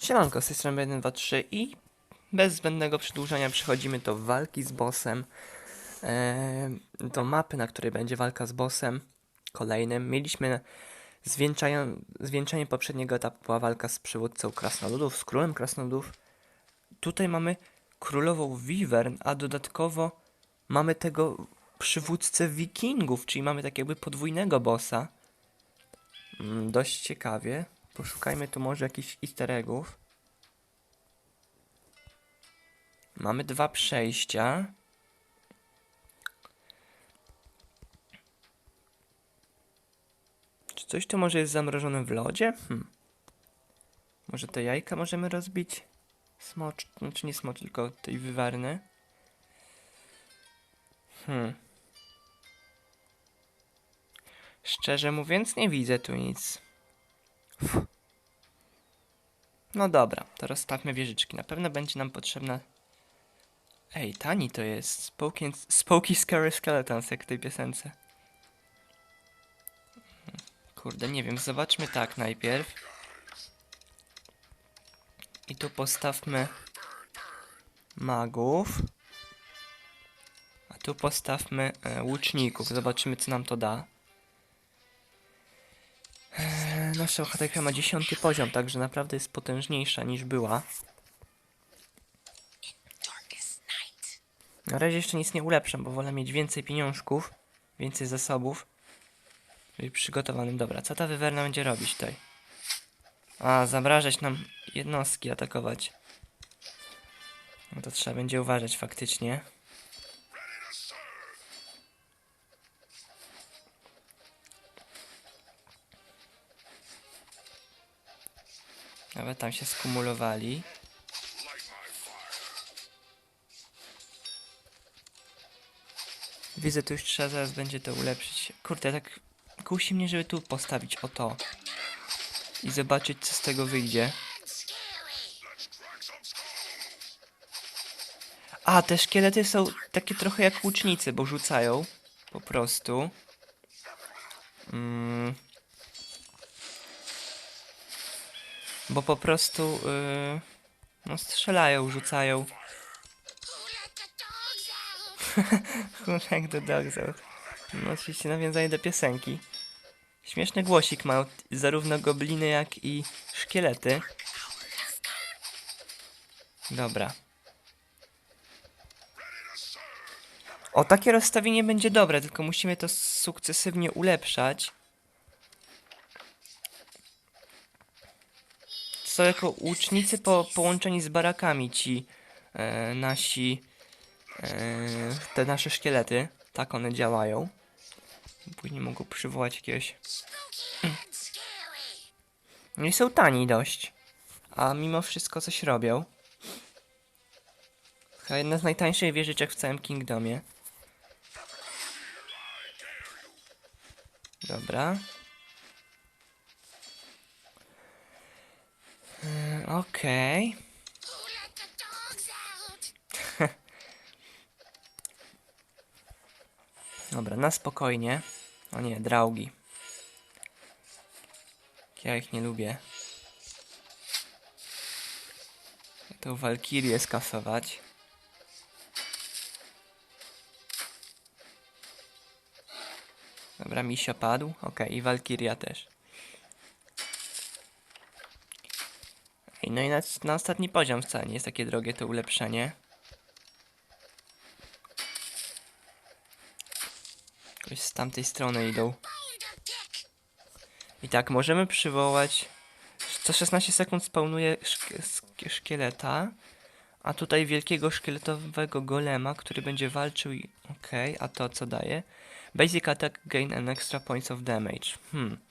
Siemanko, z tej strony 1, 2, 3 i bez zbędnego przedłużania przechodzimy do walki z bossem. Eee, do mapy, na której będzie walka z bossem kolejnym. Mieliśmy zwieńczenie, poprzedniego etapu, była walka z przywódcą krasnoludów, z królem krasnoludów. Tutaj mamy królową Wivern, a dodatkowo mamy tego przywódcę wikingów, czyli mamy tak jakby podwójnego bossa. Mm, dość ciekawie. Poszukajmy tu może jakichś easter eggów. Mamy dwa przejścia. Czy coś tu może jest zamrożone w lodzie? Hm. Może te jajka możemy rozbić? Smocz, znaczy nie smocz, tylko tej wywarny. Hmm. Szczerze mówiąc, nie widzę tu nic. No dobra, to rozstawmy wieżyczki. Na pewno będzie nam potrzebna... Ej, tani to jest. Spooky, Spooky Scary Skeletons, jak w tej piosence. Hmm, Kurde, nie wiem, zobaczmy tak najpierw. I tu postawmy magów. A tu postawmy e, łuczników. Zobaczymy, co nam to da. Nasza bohaterka ma dziesiąty poziom, także naprawdę jest potężniejsza niż była. Na razie jeszcze nic nie ulepszam, bo wolę mieć więcej pieniążków, więcej zasobów. Być przygotowanym. Dobra, co ta wywerna będzie robić tutaj? A, zabrażać nam jednostki, atakować. No to trzeba będzie uważać faktycznie. Nawet tam się skumulowali. Widzę, tu już trzeba zaraz będzie to ulepszyć. Kurde, tak kusi mnie, żeby tu postawić o to. I zobaczyć, co z tego wyjdzie. A, te szkielety są takie trochę jak łucznicy, bo rzucają. Po prostu. Mm. Bo po prostu yy, no strzelają, rzucają. Who let the dogs? No oczywiście nawiązanie do piosenki. Śmieszny głosik t- zarówno gobliny, jak i szkielety. Dobra. O, takie rozstawienie będzie dobre, tylko musimy to sukcesywnie ulepszać. Są jako łucznicy po, połączeni z barakami ci e, nasi e, te nasze szkielety. Tak one działają. Później mogą przywołać jakiegoś. No i są tani dość. A mimo wszystko coś robią. Chyba jedna z najtańszych wieżyczek w całym Kingdomie. Dobra. Okej. Dobra, na spokojnie. O nie, draugi. Ja ich nie lubię. Tą walkirię skasować. Dobra, misio padł. Okej, i walkiria też. No i na, na ostatni poziom wcale nie jest takie drogie to ulepszenie. Jakoś z tamtej strony idą. I tak, możemy przywołać. Co 16 sekund spawnuje szk szkieleta. A tutaj wielkiego szkieletowego golema, który będzie walczył i... Okej, a to co daje? Basic attack gain an extra points of damage. Hmm.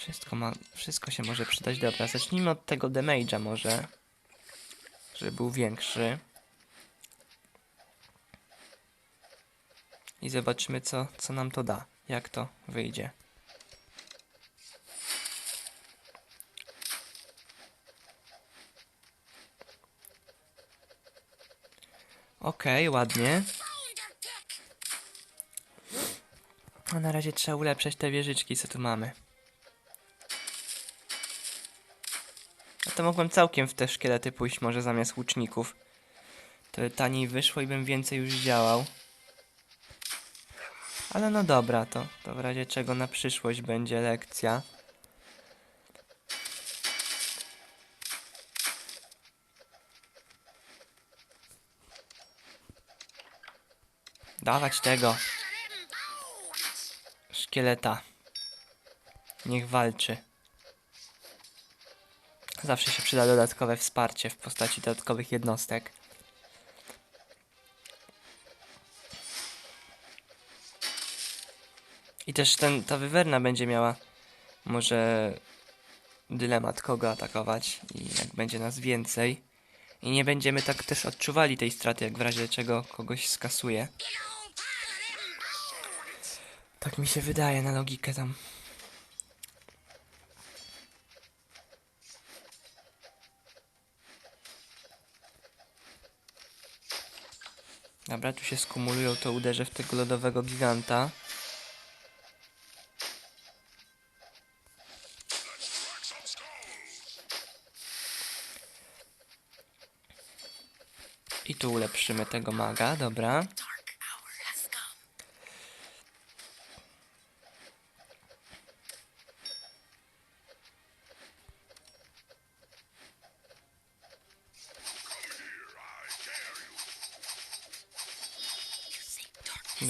Wszystko ma... Wszystko się może przydać. Dobra, zacznijmy od tego damage'a może. Żeby był większy. I zobaczymy co, co nam to da. Jak to wyjdzie. Okej, ładnie. A na razie trzeba ulepszać te wieżyczki, co tu mamy. To mogłem całkiem w te szkielety pójść może zamiast łuczników. To by taniej wyszło i bym więcej już działał. Ale no dobra, to, to w razie czego na przyszłość będzie lekcja. Dawać tego. Szkieleta. Niech walczy. Zawsze się przyda dodatkowe wsparcie w postaci dodatkowych jednostek. I też ten, ta wywerna będzie miała może dylemat kogo atakować i jak będzie nas więcej. I nie będziemy tak też odczuwali tej straty, jak w razie czego kogoś skasuje. Tak mi się wydaje na logikę tam. Dobra, tu się skumulują, to uderzę w tego lodowego giganta. I tu ulepszymy tego maga, dobra.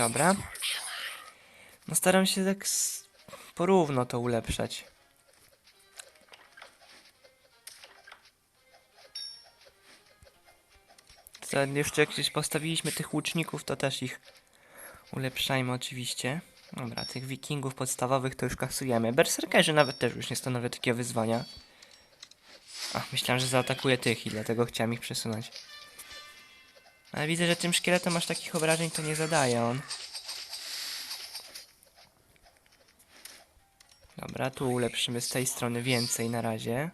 Dobra. No staram się tak porówno to ulepszać. Za- Jeszcze już postawiliśmy tych łuczników, to też ich ulepszajmy oczywiście. Dobra, tych wikingów podstawowych to już kasujemy. Berserkerzy nawet też już nie stanowią takiego wyzwania. Ach, myślałem, że zaatakuje tych i dlatego chciałem ich przesunąć. Ale widzę, że tym szkieletom aż takich obrażeń to nie zadaje on. Dobra, tu ulepszymy z tej strony więcej na razie.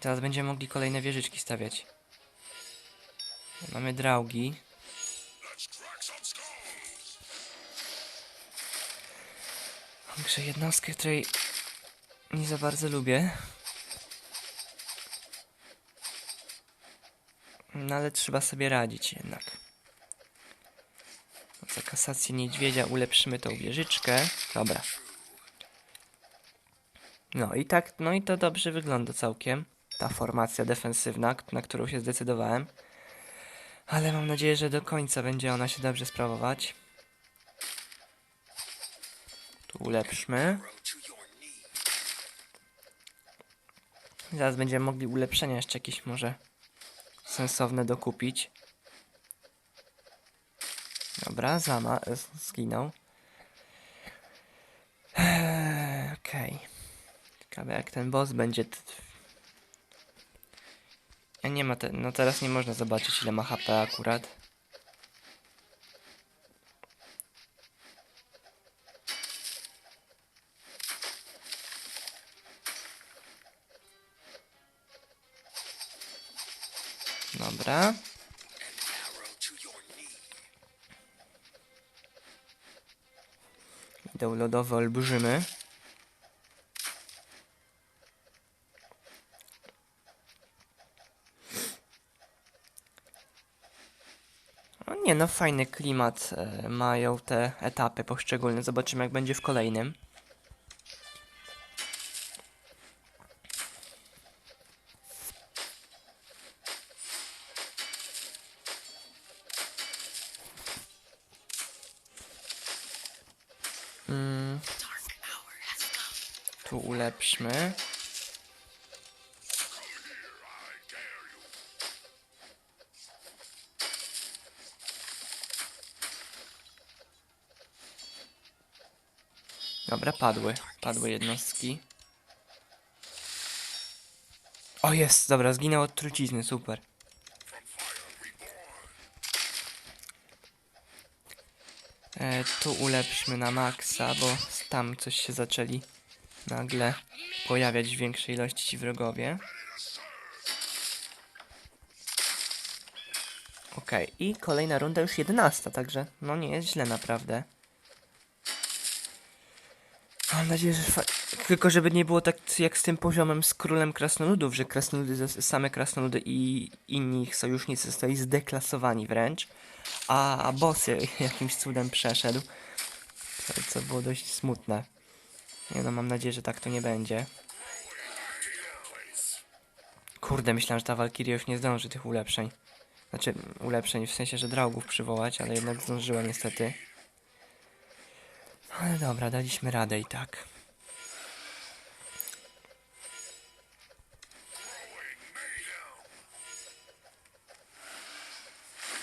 Teraz będziemy mogli kolejne wieżyczki stawiać. Mamy draugi. Także jednostkę, której nie za bardzo lubię. No ale trzeba sobie radzić jednak. Za kasację niedźwiedzia ulepszymy tą wieżyczkę. Dobra. No i tak, no i to dobrze wygląda całkiem. Ta formacja defensywna, na którą się zdecydowałem. Ale mam nadzieję, że do końca będzie ona się dobrze sprawować. Tu ulepszmy. Zaraz będziemy mogli ulepszenia jeszcze jakieś może sensowne dokupić. Dobra, zama e, zginął. Eee, Okej. Ciekawe jak ten boss będzie. nie ma te... No teraz nie można zobaczyć ile ma HP akurat. Dobra. Idą lodowe olbrzymy. No nie no, fajny klimat e, mają te etapy poszczególne. Zobaczymy jak będzie w kolejnym. Tu ulepszmy. Dobra, padły. Padły jednostki. O jest, dobra, zginął od trucizny, super. E, tu ulepszmy na maksa, bo tam coś się zaczęli nagle pojawiać w większej ilości ci wrogowie. Okej, i kolejna runda już 11, także no nie jest źle naprawdę. Mam nadzieję, że Tylko żeby nie było tak jak z tym poziomem z królem krasnoludów, że krasnoludy, same krasnoludy i inni ich sojusznicy zostali zdeklasowani wręcz, a, a boss jakimś cudem przeszedł. Co było dość smutne. Nie no, mam nadzieję, że tak to nie będzie. Kurde, myślałem, że ta Walkiria już nie zdąży tych ulepszeń. Znaczy, ulepszeń w sensie, że draugów przywołać, ale jednak zdążyła niestety. Ale dobra, daliśmy radę i tak.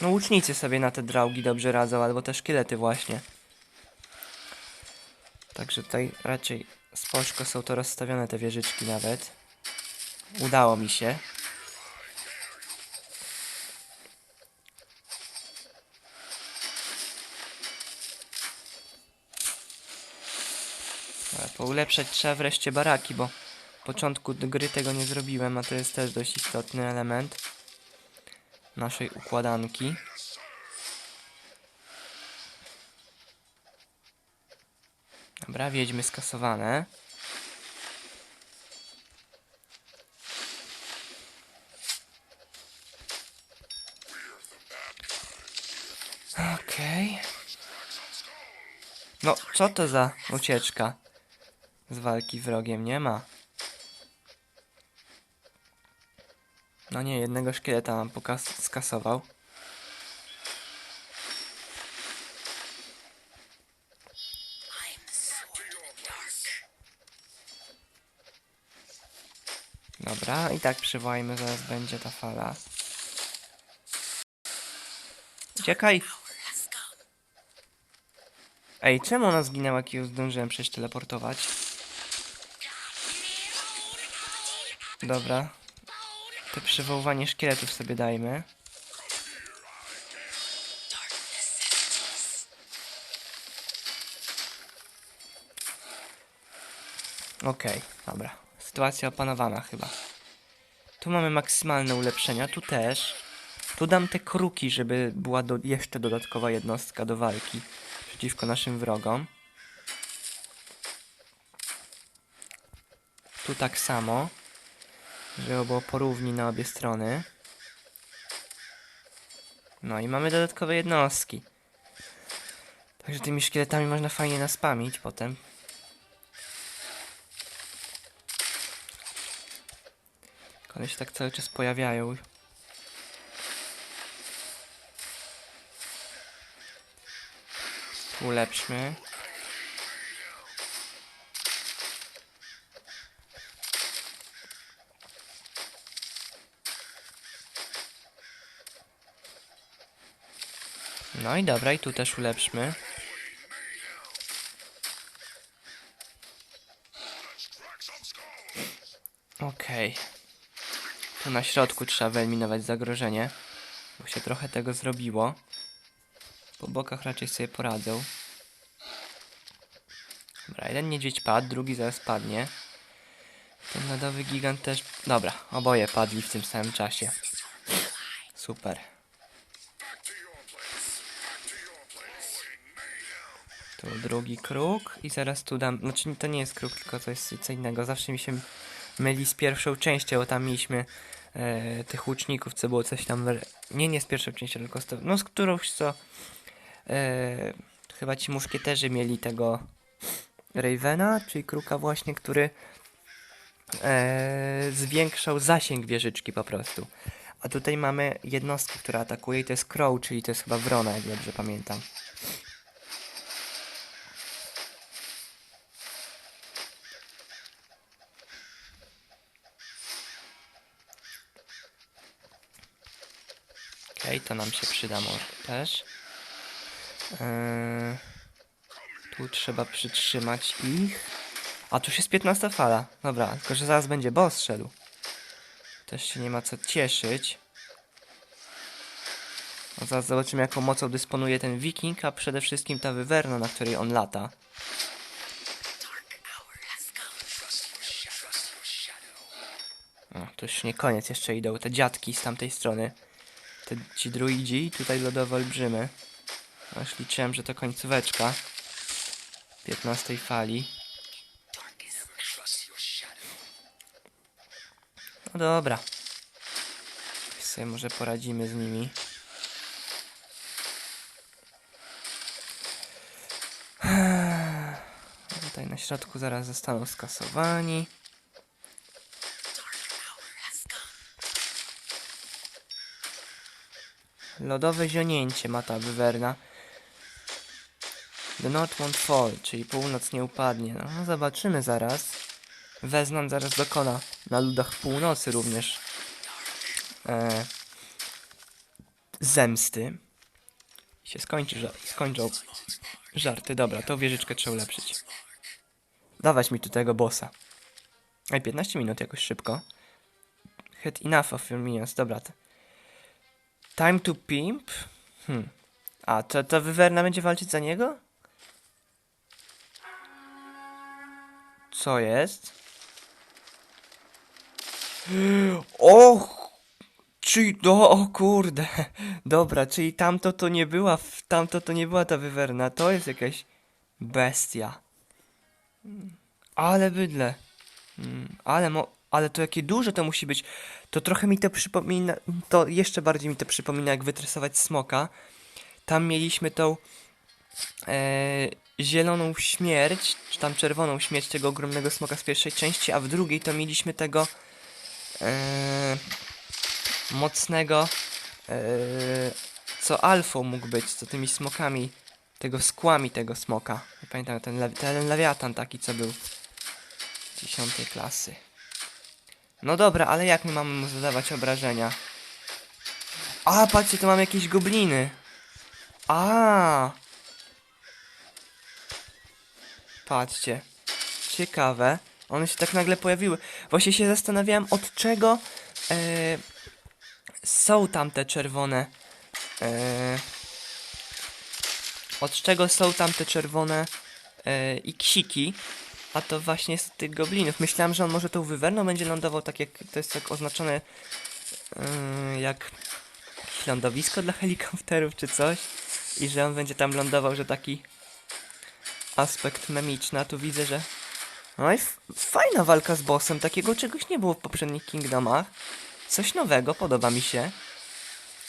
No łucznicy sobie na te draugi dobrze radzą, albo te szkielety właśnie. Także tutaj raczej spoczko są to rozstawione te wieżyczki nawet. Udało mi się. Poulepszać trzeba wreszcie baraki, bo w początku gry tego nie zrobiłem, a to jest też dość istotny element naszej układanki. Dobra, wiedźmy skasowane. Okej. No, co to za ucieczka z walki wrogiem? Nie ma. No nie, jednego szkieleta nam pokas- skasował. Dobra, i tak przywołajmy, zaraz będzie ta fala. Uciekaj! Ej, czemu ona zginęła, jak ją zdążyłem przecież teleportować? Dobra. To przywoływanie szkieletów sobie dajmy. Okej, dobra. Sytuacja opanowana chyba. Tu mamy maksymalne ulepszenia, tu też. Tu dam te kruki, żeby była do, jeszcze dodatkowa jednostka do walki przeciwko naszym wrogom. Tu tak samo, żeby było porówni na obie strony. No i mamy dodatkowe jednostki. Także tymi szkieletami można fajnie naspamić potem. One się tak cały czas pojawiają. Ulepszmy. No i dobra, i tu też ulepszmy. Okej. Na środku trzeba wyeliminować zagrożenie, bo się trochę tego zrobiło. Po bokach raczej sobie poradzą. Dobra, jeden niedźwiedź padł, drugi zaraz padnie. Ten lodowy gigant też... Dobra, oboje padli w tym samym czasie. Super. Tu drugi kruk i zaraz tu dam... Znaczy to nie jest kruk, tylko to jest co innego. Zawsze mi się myli z pierwszą częścią, bo tam mieliśmy e, tych łuczników, co było coś tam... Nie, nie z pierwszą częścią, tylko z, to, no, z którąś, co... E, chyba ci muszkieterzy mieli tego Ravena, czyli kruka właśnie, który e, zwiększał zasięg wieżyczki po prostu. A tutaj mamy jednostkę, która atakuje i to jest Crow, czyli to jest chyba wrona, jak dobrze pamiętam. Okej, to nam się przyda może też. Eee, tu trzeba przytrzymać ich. A tu już jest 15 fala. Dobra, tylko że zaraz będzie boss szedł. Też się nie ma co cieszyć. No zaraz zobaczymy jaką mocą dysponuje ten wiking, a przede wszystkim ta wywerna, na której on lata. O, to już nie koniec, jeszcze idą te dziadki z tamtej strony te, ci druidzi, tutaj lodowe olbrzymy. Aż liczyłem, że to końcóweczka 15 fali. No dobra. Sobie może poradzimy z nimi. Tutaj na środku zaraz zostaną skasowani. Lodowe zionięcie ma ta wywerna. The North won't fall, czyli północ nie upadnie. No, zobaczymy zaraz. Weznan zaraz dokona na ludach północy również e, zemsty. I się skończy, że skończą żarty. Dobra, to wieżyczkę trzeba ulepszyć. Dawać mi tu tego bossa. Ej, 15 minut jakoś szybko. Hit enough of your minions. Dobra. Time to pimp? Hmm. A, to, to wywerna będzie walczyć za niego? Co jest? O! Czyli, no, o kurde. Dobra, czyli tamto to nie była, tamto to nie była ta wywerna, to jest jakaś bestia. Mm, Ale bydle. Mm, Ale mo, ale to jakie duże to musi być. To trochę mi to przypomina, to jeszcze bardziej mi to przypomina jak wytresować smoka. Tam mieliśmy tą e, zieloną śmierć, czy tam czerwoną śmierć tego ogromnego smoka z pierwszej części, a w drugiej to mieliśmy tego e, mocnego, e, co alfą mógł być, co tymi smokami, tego skłami tego smoka. Nie pamiętam, ten, ten lewiatan taki, co był dziesiątej klasy. No dobra, ale jak my mamy mu zadawać obrażenia? A, patrzcie, tu mamy jakieś gobliny. A. Patrzcie. Ciekawe. One się tak nagle pojawiły. Właśnie się zastanawiałem, od czego e, są tam te czerwone. E, od czego są tam te czerwone e, iksiki. A to właśnie z tych goblinów. Myślałem, że on może tą wywerną będzie lądował tak jak to jest tak oznaczone e, jak lądowisko dla helikopterów czy coś. I że on będzie tam lądował, że taki aspekt memiczny, a tu widzę, że no i fajna walka z bossem, takiego czegoś nie było w poprzednich Kingdomach. Coś nowego, podoba mi się.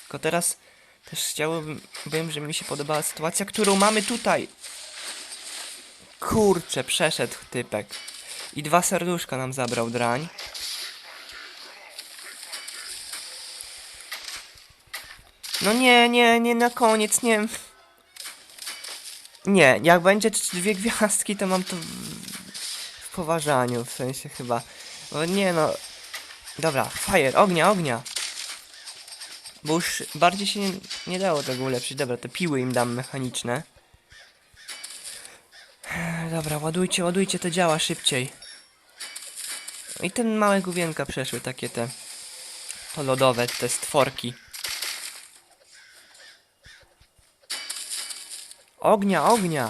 Tylko teraz też chciałbym, bym, żeby mi się podobała sytuacja, którą mamy tutaj. Kurczę, przeszedł typek. I dwa serduszka nam zabrał drań. No nie, nie, nie, na koniec, nie. Nie, jak będzie dwie gwiazdki, to mam to w, poważaniu, w sensie chyba. O nie no. Dobra, fire, ognia, ognia. Bo już bardziej się nie, nie dało tego ulepszyć. Dobra, te piły im dam mechaniczne. Dobra, ładujcie, ładujcie, to działa szybciej. I te małe główienka przeszły, takie te... To lodowe, te stworki. Ognia, ognia!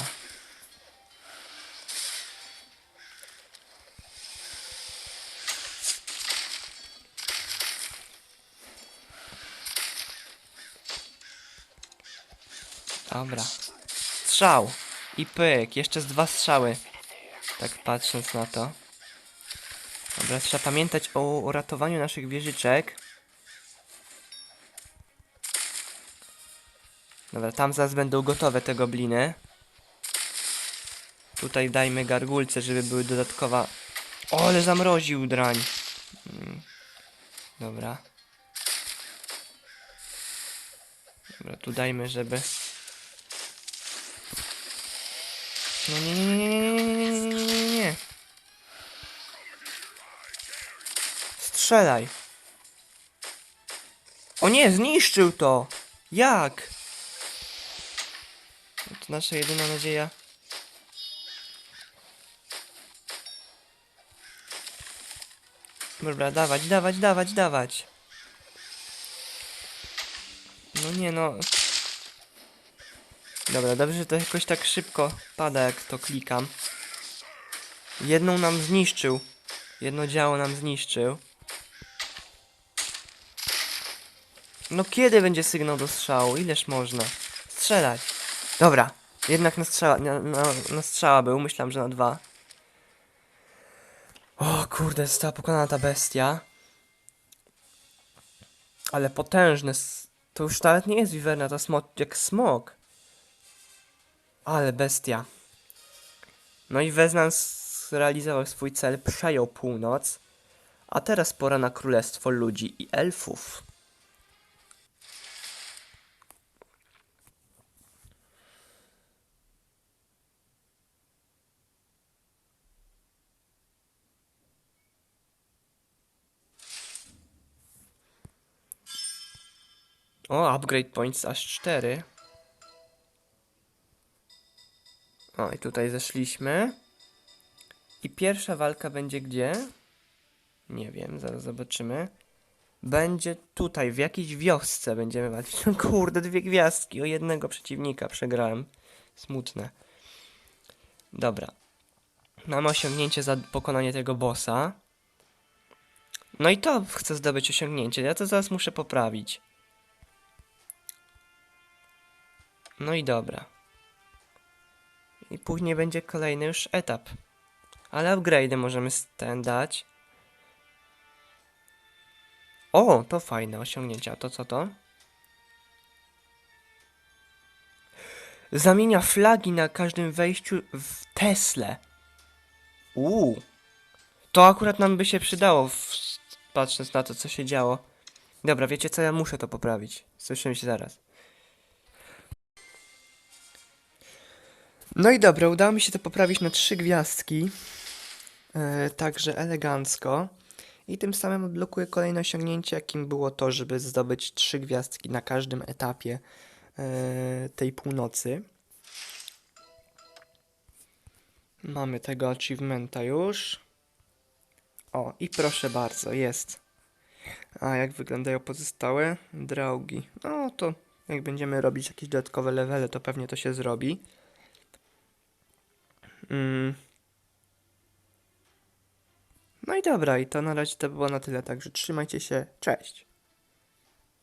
Dobra. Strzał. I pyk. Jeszcze z dwa strzały. Tak patrząc na to. Dobra, trzeba pamiętać o uratowaniu naszych wieżyczek. Dobra, tam zaraz będą gotowe te gobliny. Tutaj dajmy gargulce, żeby były dodatkowa... O, ale zamroził drań. Mm. Dobra. Dobra, tu dajmy, żeby... Strzelaj. O nie, zniszczył to. Jak? No To nasza jedyna nadzieja. Dobra, dawać, dawać, dawać, dawać. No nie no. Dobra, dobrze, że to jakoś tak szybko pada, jak to klikam. Jedną nam zniszczył. Jedno działo nam zniszczył. No kiedy będzie sygnał do strzału? Ileż można? Strzelać. Dobra. Jednak na strzała, na, na, na strzała był. Myślałem, że na dwa. O kurde, została pokonana ta bestia. Ale potężne. To już nawet nie jest wiwerna, to smok, jak smok. Ale bestia. No i Weznan zrealizował swój cel, przejął północ. A teraz pora na królestwo ludzi i elfów. O, upgrade points aż 4. O, i tutaj zeszliśmy. I pierwsza walka będzie gdzie? Nie wiem, zaraz zobaczymy. Będzie tutaj, w jakiejś wiosce będziemy walczyć. No kurde, dwie gwiazdki, o jednego przeciwnika przegrałem. Smutne. Dobra. Mamy osiągnięcie za pokonanie tego bossa. No i to chcę zdobyć osiągnięcie. Ja to zaraz muszę poprawić. No i dobra. I później będzie kolejny już etap. Ale upgrade możemy ten dać. O, to fajne osiągnięcia. To co to? Zamienia flagi na każdym wejściu w Tesle. Uuu. To akurat nam by się przydało, w, patrząc na to, co się działo. Dobra, wiecie co? Ja muszę to poprawić. Słyszymy się zaraz. No i dobra, udało mi się to poprawić na trzy gwiazdki. E, także elegancko. I tym samym odblokuję kolejne osiągnięcie, jakim było to, żeby zdobyć trzy gwiazdki na każdym etapie e, tej północy. Mamy tego achievementa już. O, i proszę bardzo, jest. A jak wyglądają pozostałe draugi? No to jak będziemy robić jakieś dodatkowe levele, to pewnie to się zrobi. Mm. No i dobra, i to na razie to było na tyle, także trzymajcie się, cześć.